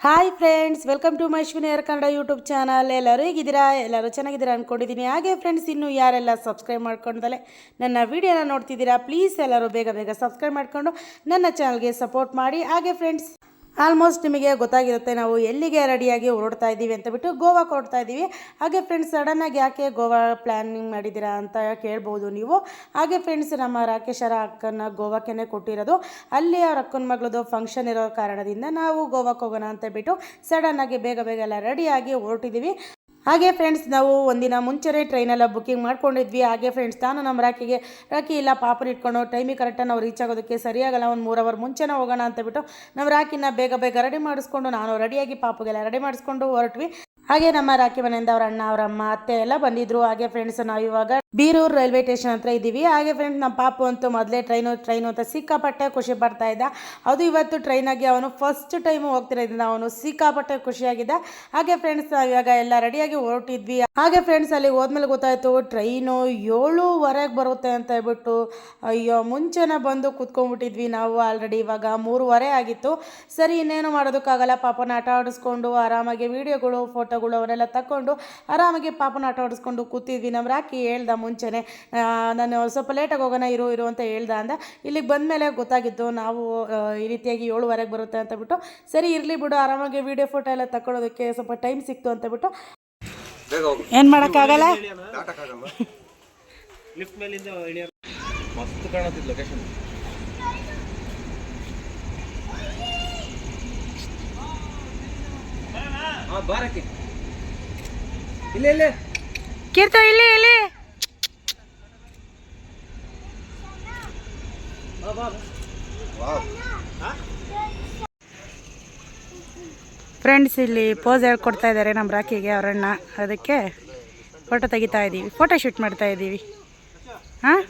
Hi friends welcome to ಮೈಶ್ವಿನಿ ಏರ್ Kannada YouTube channel ಎಲ್ಲರೂ ಹೇಗಿದ್ದೀರಾ? ಎಲ್ಲರೂ ಚೆನ್ನಾಗಿದ್ದೀರಾ ಅಂದ್ಕೊಂಡಿದ್ದೀನಿ ಹಾಗೆ ಫ್ರೆಂಡ್ಸ್ ಇನ್ನೂ ಯಾರೆಲ್ಲ ಸಬ್ಸ್ಕ್ರೈಬ್ ಮಾಡ್ಕೊಂಡಲೆ ನನ್ನ ವಿಡಿಯೋನ ನೋಡ್ತಿದ್ದೀರಾ ಪ್ಲೀಸ್ ಎಲ್ಲರೂ ಬೇಗ ಬೇಗ ಸಬ್ಸ್ಕ್ರೈಬ್ ಮಾಡಿಕೊಂಡು ನನ್ನ ಚಾನಲ್ಗೆ ಸಪೋರ್ಟ್ ಮಾಡಿ. ಹಾಗೆ ಫ್ರೆಂಡ್ಸ್ ಆಲ್ಮೋಸ್ಟ್ ನಿಮಗೆ ಗೊತ್ತಾಗಿರುತ್ತೆ ನಾವು ಎಲ್ಲಿಗೆ ರೆಡಿಯಾಗಿ ಹೊರಡ್ತಾ ಇದ್ದೀವಿ ಅಂತ ಬಿಟ್ಟು ಗೋವಾಕ್ಕೆ ಹೊರಡ್ತಾ ಇದ್ದೀವಿ. ಹಾಗೆ ಫ್ರೆಂಡ್ಸ್ ಸಡನ್ನಾಗಿ ಯಾಕೆ ಗೋವಾ ಪ್ಲ್ಯಾನಿಂಗ್ ಮಾಡಿದ್ದೀರಾ ಅಂತ ಕೇಳ್ಬೋದು ನೀವು. ಹಾಗೆ ಫ್ರೆಂಡ್ಸ್ ನಮ್ಮ ರಾಕೇಶರ ಅಕ್ಕನ ಗೋವಾಕ್ಕೆ ಕೊಟ್ಟಿರೋದು. ಅಲ್ಲಿ ಅವ್ರ ಅಕ್ಕನ ಮಗಳದು ಫಂಕ್ಷನ್ ಇರೋ ಕಾರಣದಿಂದ ನಾವು ಗೋವಾಕ್ಕೆ ಹೋಗೋಣ ಅಂತ ಬಿಟ್ಟು ಸಡನ್ನಾಗಿ ಬೇಗ ಬೇಗ ಎಲ್ಲ ರೆಡಿಯಾಗಿ ಹೊರಟಿದ್ದೀವಿ. ಹಾಗೆ ಫ್ರೆಂಡ್ಸ್ ನಾವು ಒಂದಿನ ಮುಂಚೆನೇ ಟ್ರೈನೆಲ್ಲ ಬುಕ್ಕಿಂಗ್ ಮಾಡ್ಕೊಂಡಿದ್ವಿ. ಹಾಗೆ ಫ್ರೆಂಡ್ಸ್ ನಾನು ನಮ್ಮ ರಾಕಿಗೆ ರಾಕಿ ಇಲ್ಲ, ಪಾಪನ ಇಟ್ಕೊಂಡು ಟೈಮಿಗೆ ಕರೆಕ್ಟಾಗಿ ನಾವು ರೀಚ್ ಆಗೋದಕ್ಕೆ ಸರಿಯಾಗಲ್ಲ. ಒಂದು ಮೂರು ಅವರ್ ಮುಂಚೆನೇ ಹೋಗೋಣ ಅಂತ ಬಿಟ್ಟು ನಮ್ಮ ರಾಕಿನ ಬೇಗ ಬೇಗ ರೆಡಿ ಮಾಡಿಸ್ಕೊಂಡು ನಾನು ರೆಡಿಯಾಗಿ ಪಾಪಗೆಲ್ಲ ರೆಡಿ ಮಾಡಿಸ್ಕೊಂಡು ಹೊರಟ್ವಿ. ಹಾಗೆ ನಮ್ಮ ರಾಖಿ ಮನೆಯಿಂದ ಅವ್ರ ಅಣ್ಣ, ಅವರ ಅಮ್ಮ, ಅತ್ತೆ ಎಲ್ಲ ಬಂದಿದ್ರು. ಹಾಗೆ ಫ್ರೆಂಡ್ಸ್ ನಾವು ಇವಾಗ ಬೀರೂರು ರೈಲ್ವೆ ಸ್ಟೇಷನ್ ಹತ್ರ ಇದ್ದೀವಿ. ಹಾಗೆ ಫ್ರೆಂಡ್ಸ್ ನಮ್ಮ ಪಾಪು ಅಂತೂ ಮೊದಲೇ ಟ್ರೈನು ಟ್ರೈನು ಅಂತ ಸಿಕ್ಕಾಪಟ್ಟೆ ಖುಷಿ ಪಡ್ತಾ ಇದ್ದ. ಅದು ಇವತ್ತು ಟ್ರೈನಾಗಿ ಅವನು ಫಸ್ಟ್ ಟೈಮು ಹೋಗ್ತಿರೋದ್ರಿಂದ ಅವನು ಸಿಕ್ಕಾಪಟ್ಟೆ ಖುಷಿಯಾಗಿದ್ದ ಹಾಗೆ ಫ್ರೆಂಡ್ಸ್ ಇವಾಗ ಎಲ್ಲ ರೆಡಿಯಾಗಿ ಹೊರಟಿದ್ವಿ. ಹಾಗೆ ಫ್ರೆಂಡ್ಸ್ ಅಲ್ಲಿ ಹೋದ್ಮೇಲೆ ಗೊತ್ತಾಯ್ತು ಟ್ರೈನು ಏಳುವರೆಗೆ ಬರುತ್ತೆ ಅಂತ ಹೇಳ್ಬಿಟ್ಟು, ಅಯ್ಯೋ, ಮುಂಚೆನೇ ಬಂದು ಕೂತ್ಕೊಂಡ್ಬಿಟ್ಟಿದ್ವಿ ನಾವು ಆಲ್ರೆಡಿ ಇವಾಗ ಮೂರುವರೆ ಆಗಿತ್ತು. ಸರಿ, ಇನ್ನೇನು ಮಾಡೋದಕ್ಕಾಗಲ್ಲ. ಪಾಪನ ಆಟ ಆಡಿಸ್ಕೊಂಡು ಆರಾಮಾಗಿ ವೀಡಿಯೋಗಳು ಫೋಟೋಗಳು ಅವರೆಲ್ಲ ತಗೊಂಡು ಆರಾಮಾಗಿ ಪಾಪನ ಆಟ ಆಡಿಸ್ಕೊಂಡು ಕೂತಿದ್ವಿ. ನಮ್ಮ ರಾಕಿ ಹೇಳ್ದ ಮುಂಚೆನೆ. ನಾನು ಸ್ವಲ್ಪ ಲೇಟಾಗಿ ಹೋಗೋಣ ಇರು ಇರು ಅಂತ ಹೇಳ್ದೆ ಅಂದ. ಇಲ್ಲಿಗೆ ಬಂದಮೇಲೆ ಗೊತ್ತಾಗಿತ್ತು ನಾವು ಈ ರೀತಿಯಾಗಿ ಏಳುವರೆಗೆ ಬರುತ್ತೆ ಅಂತ ಬಿಟ್ಟು. ಸರಿ ಇರಲಿ ಬಿಡು ಆರಾಮಾಗಿ ವೀಡಿಯೋ ಫೋಟೋ ಎಲ್ಲ ತಗೊಳ್ಳೋದಕ್ಕೆ ಸ್ವಲ್ಪ ಟೈಮ್ ಸಿಕ್ತು ಅಂತ ಬಿಟ್ಟು. ಏನು ಮಾಡೋಕ್ಕಾಗಲ್ಲ? ಲಿಫ್ಟ್ ಮೇಲಿಂದ ಇಳಿಯೋರು ಮಸ್ತ್ ಕಾಣತ್ತಿದ್ ಲೊಕೇಶನ್ ಆ ಬಾರಕ್ಕೆ. ಇಲ್ಲೇ ಇಲ್ಲೇ. ಕೀರ್ತ ಇಲ್ಲಿ ಇಲ್ಲಿ ಬಾ ಬಾ ವಾವ್ ಫ್ರೆಂಡ್ಸ್ ಇಲ್ಲಿ ಪೋಸ್ ಹೇಳ್ಕೊಡ್ತಾ ಇದ್ದಾರೆ ನಮ್ಮ ರಾಕಿಗೆ ಅವರಣ್ಣ ಅದಕ್ಕೆ ಫೋಟೋ ತೆಗಿತಾ ಇದ್ದೀವಿ ಫೋಟೋ ಶೂಟ್ ಮಾಡ್ತಾ ಇದ್ದೀವಿ ಹಾಂ?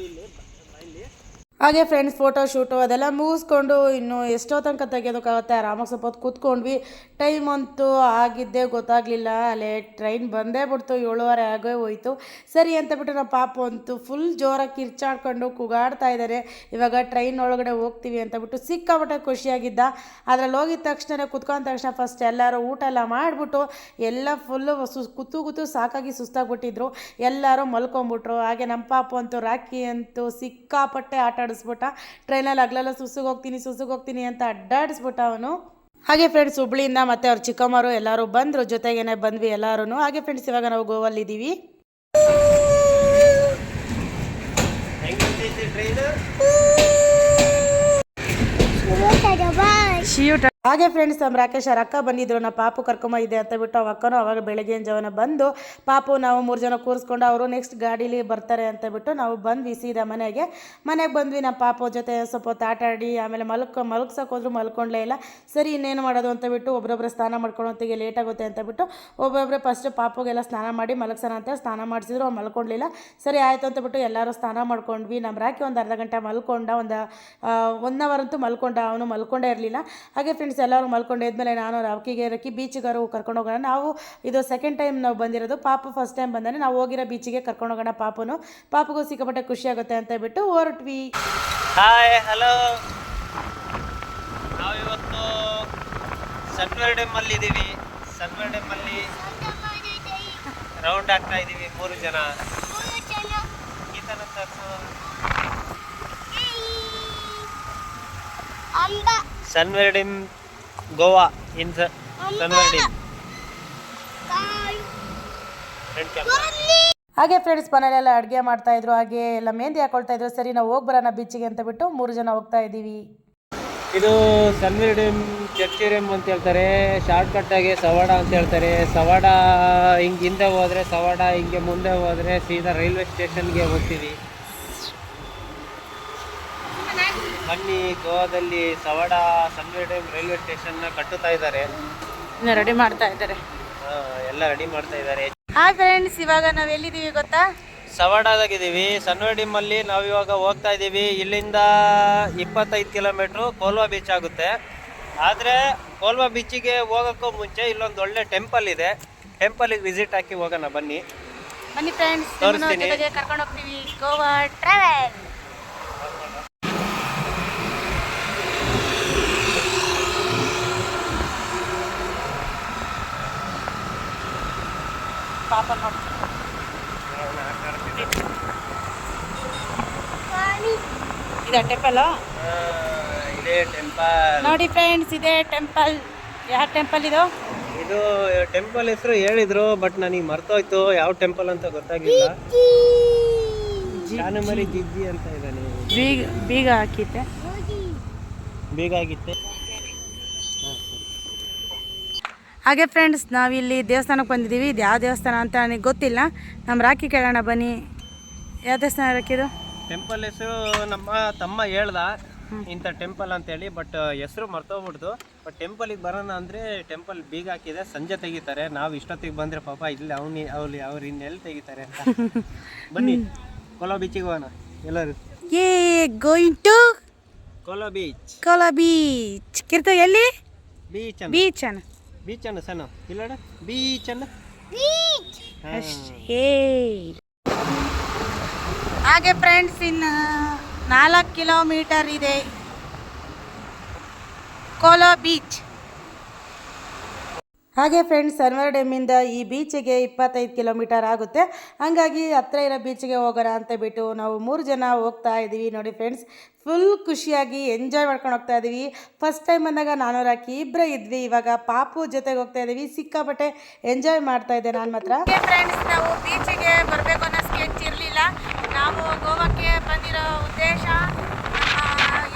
ಹಾಗೆ ಫ್ರೆಂಡ್ಸ್ ಫೋಟೋ ಶೂಟು ಅದೆಲ್ಲ ಮುಗಿಸ್ಕೊಂಡು ಇನ್ನು ಎಷ್ಟೋ ತನಕ ತೆಗೆಯೋದಕ್ಕಾಗುತ್ತೆ ಆರಾಮಾಗಿ ಸ್ವಲ್ಪ ಹೊತ್ತು ಕೂತ್ಕೊಂಡ್ವಿ. ಟೈಮ್ ಅಂತೂ ಆಗಿದ್ದೇ ಗೊತ್ತಾಗಲಿಲ್ಲ. ಅಲ್ಲೇ ಟ್ರೈನ್ ಬಂದೇ ಬಿಡ್ತು. ಏಳುವರೆ ಆಗೇ ಹೋಯ್ತು. ಸರಿ ಅಂತ ಬಿಟ್ಟು ನಮ್ಮ ಪಾಪ ಅಂತೂ ಫುಲ್ ಜೋರಾಗಿ ಕಿರ್ಚಾಡ್ಕೊಂಡು ಕೂಗಾಡ್ತಾ ಇದ್ದಾರೆ ಇವಾಗ ಟ್ರೈನ್ ಒಳಗಡೆ ಹೋಗ್ತೀವಿ ಅಂತ ಬಿಟ್ಟು ಸಿಕ್ಕಾಪಟ್ಟೆ ಖುಷಿಯಾಗಿದ್ದ. ಅದ್ರಲ್ಲಿ ಹೋಗಿದ ತಕ್ಷಣ ಕುತ್ಕೊಂಡ ತಕ್ಷಣ ಫಸ್ಟ್ ಎಲ್ಲರೂ ಊಟ ಎಲ್ಲ ಮಾಡಿಬಿಟ್ಟು ಎಲ್ಲ ಫುಲ್ಲು ಸು, ಕೂತು ಕೂತು ಸಾಕಾಗಿ ಸುಸ್ತಾಗ್ಬಿಟ್ಟಿದ್ರು. ಎಲ್ಲರೂ ಮಲ್ಕೊಂಬಿಟ್ರು ಹಾಗೆ ನಮ್ಮ ಪಾಪ ಅಂತೂ ರಾಕಿ ಅಂತೂ ಸಿಕ್ಕಾಪಟ್ಟೆ ಆಟ ಆಡಿಸ್ಬಿಟ್ಟ. ಟ್ರೈನಲ್ಲಿ ಹಗ್ಲೆಲ್ಲ ಸುಸುಗೆ ಹೋಗ್ತೀನಿ ಸುಸುಗೆ ಹೋಗ್ತೀನಿ ಅಂತ ಅಡ್ಡಾಡಿಸ್ಬಿಟ್ಟ ಅವನು. ಹಾಗೆ ಫ್ರೆಂಡ್ಸ್ ಹುಬ್ಳಿಯಿಂದ ಮತ್ತೆ ಅವ್ರ ಚಿಕ್ಕಮ್ಮರು ಎಲ್ಲರೂ ಬಂದರು. ಜೊತೆಗೇನೆ ಬಂದ್ವಿ ಎಲ್ಲರೂ ಹಾಗೆ ಫ್ರೆಂಡ್ಸ್ ಇವಾಗ ನಾವು ಗೋವಲ್ಲಿದ್ದೀವಿ ಟ್ರೈನ್ ಶಿಯೂಟ ಹಾಗೆ ಫ್ರೆಂಡ್ಸ್ ನಮ್ಮ ರಾಕೇಶ್ ಅವ್ರ ಅಕ್ಕ ಬಂದಿದ್ರು ನಾ ಪಾಪು ಇದೆ ಅಂತ ಬಿಟ್ಟು ಅವ ಅಕ್ಕನು ಅವಾಗ ಬೆಳಗ್ಗಿನ ಜವನ ಬಂದು, ಪಾಪು ನಾವು ಮೂರು ಜನ ಕೂರಿಸ್ಕೊಂಡು ಅವರು ನೆಕ್ಸ್ಟ್ ಗಾಡೀಲಿ ಬರ್ತಾರೆ ಅಂತ ಬಿಟ್ಟು ನಾವು ಬಂದ್ವಿ ಸೀದಾ ಮನೆಗೆ. ಮನೆಗೆ ಬಂದ್ವಿ, ನಮ್ಮ ಪಾಪು ಜೊತೆ ಸ್ವಲ್ಪ ಹೊತ್ತು ಆಟ ಆಡಿ, ಆಮೇಲೆ ಮಲ್ಕ ಮಲ್ಕ್ಸಕ್ಕೆ ಹೋದ್ರು ಮಲ್ಕೊಂಡ್ಲೇ ಇಲ್ಲ. ಸರಿ, ಇನ್ನೇನು ಮಾಡೋದು ಅಂತ ಬಿಟ್ಟು ಒಬ್ಬೊಬ್ರು ಸ್ನಾನ ಮಾಡ್ಕೊಂಡು ಹೊತ್ತಿಗೆ ಲೇಟ್ ಆಗುತ್ತೆ ಅಂತ ಬಿಟ್ಟು ಒಬ್ಬೊಬ್ಬರೇ ಫಸ್ಟ್ ಪಾಪುಗೆಲ್ಲ ಸ್ನಾನ ಮಾಡಿ ಮಲಗ್ಸೋಣ ಅಂತ ಸ್ನಾನ ಮಾಡಿಸಿದ್ರು ಅವ್ನು ಮಲ್ಕೊಂಡ್ಲಿಲ್ಲ. ಸರಿ, ಆಯಿತು ಅಂತ ಬಿಟ್ಟು ಎಲ್ಲರೂ ಸ್ನಾನ ಮಾಡ್ಕೊಂಡ್ವಿ. ನಮ್ಮ ರಾಕಿ ಒಂದು ಅರ್ಧ ಗಂಟೆ ಮಲ್ಕೊಂಡ, ಒಂದು ಒನ್ ಅವರ್ ಅಂತೂ ಮಲ್ಕೊಂಡ, ಅವನು ಮಲ್ಕೊಂಡೇ ಇರಲಿಲ್ಲ. ಹಾಗೆ ಫ್ರೆಂಡ್ಸ್ ಎಲ್ಲರೂ ಮಲ್ಕೊಂಡಿದ್ಮೇಲೆ ನಾನು ರಾವಕಿಗೆ ರಕ್ಕಿ ಬೀಚಿಗಾರು ಕರ್ಕೊಂಡು ಹೋಗೋಣ. ನಾವು ಇದು ಸೆಕೆಂಡ್ ಟೈಮ್ ನಾವು ಬಂದಿರೋದು. ಪಾಪ ಫಸ್ಟ್ ಟೈಮ್ ಬಂದಾನೆ. ನಾವು ಹೋಗಿರೋ ಬೀಚಿಗೆ ಕರ್ಕೊಂಡು ಹೋಗೋಣ ಪಾಪುನು. ಪಾಪುಗೂ ಸಿಕ್ಕಾಪಟ್ಟೆ ಖುಷಿ ಆಗುತ್ತೆ ಅಂತ ಬಿಟ್ಟು ಹೊರಟ್ವಿ. ಹಾಯ್ ಹಲೋ ನಾವಿವತ್ತು ಸನ್ವೇರ್ ಡ್ಯಾಮ್ ಅಲ್ಲಿ ಇದ್ದೀವಿ ಸನ್ವೇರ್ ಡ್ಯಾಮ್ ಅಲ್ಲಿ ರೌಂಡ್ ಆಗ್ತಾ ಇದ್ದೀವಿ ಮೂರು ಜನ. ಈತನ ತರ್ಸು. Sanvordem dam Goa in Sanvordem dam ಹಾಗೆ ಫ್ರೆಂಡ್ಸ್ ಮನೇಲೆಲ್ಲ ಅಡುಗೆ ಮಾಡ್ತಾ ಇದ್ರು ಹಾಗೆ ಎಲ್ಲ ಮೆಹಂದಿ ಹಾಕೊಳ್ತಾ ಇದ್ರು. ಸರಿ ನಾವು ಹೋಗಿ ಬರೋಣ ಬೀಚಿಗೆ ಅಂತ ಬಿಟ್ಟು ಮೂರು ಜನ ಹೋಗ್ತಾ ಇದ್ದೀವಿ. ಇದು ಸನ್ವೀರ್ ಡ್ಯಾಮ್ ಚರ್ಚಿ ಡ್ಯಾಮ್ ಅಂತ ಹೇಳ್ತಾರೆ ಶಾರ್ಟ್ ಕಟ್ ಆಗಿ ಸವಾಡ ಅಂತ ಹೇಳ್ತಾರೆ. ಸವಾಡ ಹಿಂಗೆ ಹಿಂದೆ ಹೋದ್ರೆ ಸವಾಡ ಹಿಂಗೆ ಮುಂದೆ ಹೋದ್ರೆ ಸೀದಾ ರೈಲ್ವೆ ಸ್ಟೇಷನ್ಗೆ ಹೋಗ್ತೀವಿ. ಬನ್ನಿ ಗೋವಾದಲ್ಲಿ ಸವಾಡ ಡ್ಯಾಮ್ ರೈಲ್ವೆ ಸ್ಟೇಷನ್ ಕಟ್ಟುತ್ತಾ ಇದ್ದಾರೆ. ರೆಡಿ ಮಾಡ್ತಾ ಇದ್ದಾರೆ. ಆ, ಎಲ್ಲ ರೆಡಿ ಮಾಡ್ತಾ ಇದ್ದಾರೆ. ಹಾಯ್ ಫ್ರೆಂಡ್ಸ್ ಇವಾಗ ನಾವು ಎಲ್ಲಿದ್ದೀವಿ ಗೊತ್ತಾ? ಸವಾಡಾಗಿದ್ದೀವಿ ಸನ್ವೇ ಡ್ಯಾಮ್ ಅಲ್ಲಿ ನಾವು ಇವಾಗ ಹೋಗ್ತಾ ಇದ್ದೀವಿ. ಇಲ್ಲಿಂದ ಇಪ್ಪತ್ತೈದು ಕಿಲೋಮೀಟ್ರು ಕೋಲ್ವಾ ಬೀಚ್ ಆಗುತ್ತೆ. ಆದರೆ ಕೋಲ್ವಾ ಬೀಚಿಗೆ ಹೋಗೋಕ್ಕೂ ಮುಂಚೆ ಇಲ್ಲೊಂದು ಒಳ್ಳೆ ಟೆಂಪಲ್ ಇದೆ. ಟೆಂಪಲಿಗೆ ವಿಸಿಟ್ ಹಾಕಿ ಹೋಗೋಣ ಬನ್ನಿ. ಬನ್ನಿ ಫ್ರೆಂಡ್ಸ್ ತೋರಿಸ್ತೀನಿ. ಜೊತೆಗೆ ಕರ್ಕೊಂಡು ಹೋಗ್ತೀವಿ. ಗೋವಾ ಟ್ರಾವೆಲ್ ಇದೆ ಟೆಂಪಲ್ ಇದೇ ಟೆಂಪಲ್ ನೋಡಿ ಫ್ರೆಂಡ್ಸ್ ಇದೆ ಟೆಂಪಲ್ ಯಾವ ಟೆಂಪಲ್ ಇದು? ಇದು ಟೆಂಪಲ್ ಹೆಸರು ಹೇಳಿದ್ರು ಬಟ್ ನನಗೆ ಮರ್ತೋಯ್ತು. ಯಾವ ಟೆಂಪಲ್ ಅಂತ ಗೊತ್ತಾಗಿಲ್ಲ. ಜಾನಮರಿ ಜಿಜ್ಜಿ ಅಂತ ಇದ್ದಾನೆ ಬೀಗ ಬೀಗ ಹಾಕಿತ್ತೆ ಬೀಗ ಆಗಿತ್ತೆ ಹಾಗೆ ಫ್ರೆಂಡ್ಸ್ ನಾವಿಲ್ಲಿ ದೇವಸ್ಥಾನಕ್ಕೆ ಬಂದಿದ್ದೀವಿ. ಇದು ಯಾವ ದೇವಸ್ಥಾನ ಅಂತ ನನಗೆ ಗೊತ್ತಿಲ್ಲ. ನಮ್ಮ ರಾಖಿ ಕೇಳೋಣ ಬನ್ನಿ. ಯಾವ ದೇವಸ್ಥಾನ ರಾಕಿದು ಟೆಂಪಲ್ ಹೆಸರು ನಮ್ಮ ತಮ್ಮ ಹೇಳ್ದ. ಇಂಥ ಟೆಂಪಲ್ ಅಂತೇಳಿ ಬಟ್ ಹೆಸರು ಮರ್ತೋಗ್ಬಿಡ್ತು. ಬಟ್ ಟೆಂಪಲಿಗೆ ಬರೋಣ ಅಂದರೆ ಟೆಂಪಲ್ ಬೀಗ ಹಾಕಿದೆ. ಸಂಜೆ ತೆಗಿತಾರೆ. ನಾವು ಇಷ್ಟೊತ್ತಿಗೆ ಬಂದರೆ ಪಾಪ ಇಲ್ಲಿ ಅವ್ನಿ ಅವ್ಲಿ ಅವ್ರು ಇನ್ನೆಲ್ಲಿ ತೆಗಿತಾರೆ ಅಂತ. ಬನ್ನಿ ಕೊಲೋ ಬೀಚಿಗೆ ಹೋಗೋಣ. ಎಲ್ಲರೂ. ಏ going to Colva beach Colva beach ಕಿರ್ತ ಎಲ್ಲಿ? ಬೀಚ್ ಬೀಚ್ ಅನ್ನ. ಬೀಚ್ ಅಣ್ಣ ಸಣ್ಣ. ಇಲ್ಲಡ ಬೀಚ್ ಅಣ್ಣ ಹಾಗೆ ಫ್ರೆಂಡ್ಸ್ ಇನ್ನು ನಾಲ್ಕು ಕಿಲೋಮೀಟರ್ ಇದೆ. ಕೋಲೋ ಬೀಚ್. ಹಾಗೆ ಫ್ರೆಂಡ್ಸ್ ಸನ್ವರ್ ಡ್ಯಾಮಿಂದ ಈ ಬೀಚಿಗೆ ಇಪ್ಪತ್ತೈದು ಕಿಲೋಮೀಟರ್ ಆಗುತ್ತೆ. ಹಾಗಾಗಿ ಹತ್ರ ಇರೋ ಬೀಚಿಗೆ ಹೋಗೋಣ ಅಂತ ಬಿಟ್ಟು ನಾವು ಮೂರು ಜನ ಹೋಗ್ತಾ ಇದ್ದೀವಿ. ನೋಡಿ ಫ್ರೆಂಡ್ಸ್ ಫುಲ್ ಖುಷಿಯಾಗಿ ಎಂಜಾಯ್ ಮಾಡ್ಕೊಂಡು ಹೋಗ್ತಾ ಇದ್ದೀವಿ. ಫಸ್ಟ್ ಟೈಮ್ ಬಂದಾಗ ನಾನು ರಾಕಿ ಇಬ್ಬರೇ ಇದ್ವಿ. ಇವಾಗ ಪಾಪು ಜೊತೆಗೆ ಹೋಗ್ತಾ ಇದ್ದೀವಿ. ಸಿಕ್ಕಾಪಟ್ಟೆ ಎಂಜಾಯ್ ಮಾಡ್ತಾ ಇದ್ದೆ ನಾನು ಮಾತ್ರ. ಫ್ರೆಂಡ್ಸ್ ನಾವು ಬೀಚಿಗೆ ಬರಬೇಕು ಅನ್ನೋ ಸ್ಕೆಚ್ ಇರಲಿಲ್ಲ. ನಾವು ಗೋವಾಕ್ಕೆ ಬಂದಿರೋ ಉದ್ದೇಶ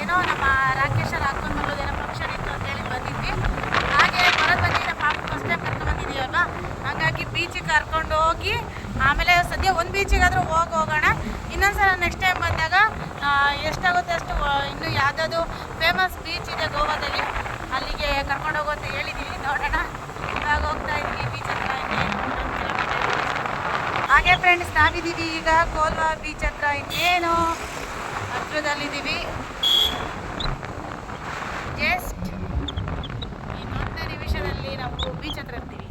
ಏನೋ ನಮ್ಮ ರಾಕೇಶಲ್ಲಿ ಹಾಕೊಂಡು ಬರೋದೇನೋ ಫಂಕ್ಷನ್ ಇತ್ತು ಅಂತೇಳಿ ಬಂದಿದ್ವಿ ಹಾಗೆ ಬರೋದು ಬಂದಿದ್ರೆ ಪಾಪ ಫಸ್ಟ್ ಟೈಮ್ ಕರ್ಕೊಂಡು ಬಂದಿದ್ದೀವಲ್ವಾ ಹಾಗಾಗಿ ಬೀಚಿಗೆ ಕರ್ಕೊಂಡು ಹೋಗಿ, ಆಮೇಲೆ ಸದ್ಯ ಒಂದು ಬೀಚಿಗಾದರೂ ಹೋಗಿ ಹೋಗೋಣ. ಇನ್ನೊಂದ್ಸಲ ನೆಕ್ಸ್ಟ್ ಟೈಮ್ ಬಂದಾಗ ಎಷ್ಟಾಗುತ್ತೆ ಅಷ್ಟು ಇನ್ನು ಯಾವುದಾದ್ರು ಫೇಮಸ್ ಬೀಚ್ ಇದೆ ಗೋವಾದಲ್ಲಿ, ಅಲ್ಲಿಗೆ ಕರ್ಕೊಂಡು ಹೋಗೋ ಅಂತ ಹೇಳಿದ್ದೀವಿ ನೋಡೋಣ. ಇವಾಗ ಹೋಗ್ತಾ ಇದ್ದೀವಿ ಬೀಚ್ ಹತ್ರ. ಹಾಗೆ ಫ್ರೆಂಡ್ಸ್ ನಾವಿದ್ದೀವಿ ಈಗ ಕೋಲ್ವಾ ಬೀಚ್ ಹತ್ರ ಇನ್ನೇನು? ಹತ್ರದಲ್ಲಿದ್ದೀವಿ. ಜಸ್ಟ್ ಇನ್ನೊಂದು ನಿಮಿಷದಲ್ಲಿ ನಾವು ಬೀಚ್ ಹತ್ರ ಇರ್ತೀವಿ.